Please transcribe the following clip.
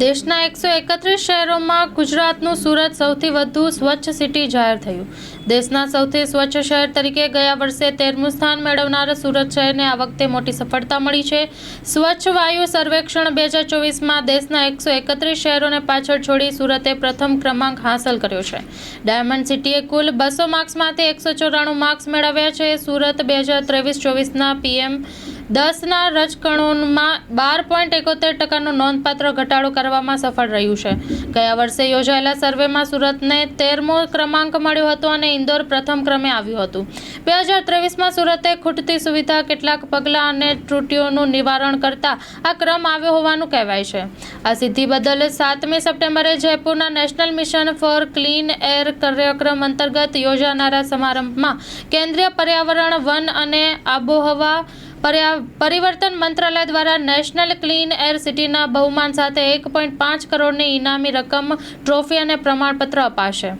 દેશના એકસો એકત્રીસ શહેરોમાં ગુજરાતનું સુરત સૌથી વધુ સ્વચ્છ સિટી જાહેર થયું. દેશના સૌથી સ્વચ્છ શહેર તરીકે ગયા વર્ષે તેરમું સ્થાન મેળવનાર સુરત શહેરને આ વખતે મોટી સફળતા મળી છે. સ્વચ્છ વાયુ સર્વેક્ષણ બે હજાર ચોવીસમાં દેશના એકસો એકત્રીસ શહેરોને પાછળ છોડી સુરતે પ્રથમ ક્રમાંક હાંસલ કર્યો છે. ડાયમંડ સિટીએ કુલ બસો માર્ક્સમાંથી એકસો ચોરાણું માર્ક્સ મેળવ્યા છે. સુરત બે હજાર ત્રેવીસ ચોવીસના પીએમ દસના રજકણોમાં બાર પોઈન્ટ એકોતેર ટકાનો નોંધપાત્ર ઘટાડો કરવામાં સફળ રહ્યું છે. ગયા વર્ષે યોજાયેલા સર્વેમાં સુરતને તેરમો ક્રમાંક મળ્યો હતો અને ઇન્દોર પ્રથમ ક્રમે આવ્યું હતું. બે હજાર ત્રેવીસમાં સુરતે ખૂટતી સુવિધા કેટલાક પગલાં અને ત્રુટીઓનું નિવારણ કરતા આ ક્રમ આવ્યો હોવાનું કહેવાય છે. આ સિદ્ધિ બદલ સાતમી સપ્ટેમ્બરે જયપુરના national mission for clean air કાર્યક્રમ અંતર્ગત યોજાનારા સમારંભમાં કેન્દ્રીય પર્યાવરણ, વન અને આબોહવા પરિવર્તન મંત્રાલય દ્વારા નેશનલ ક્લીન એર સિટીના બહુમાન સાથે એક પોઈન્ટ પાંચ કરોડની ઇનામી રકમ, ટ્રોફી અને પ્રમાણપત્ર અપાશે.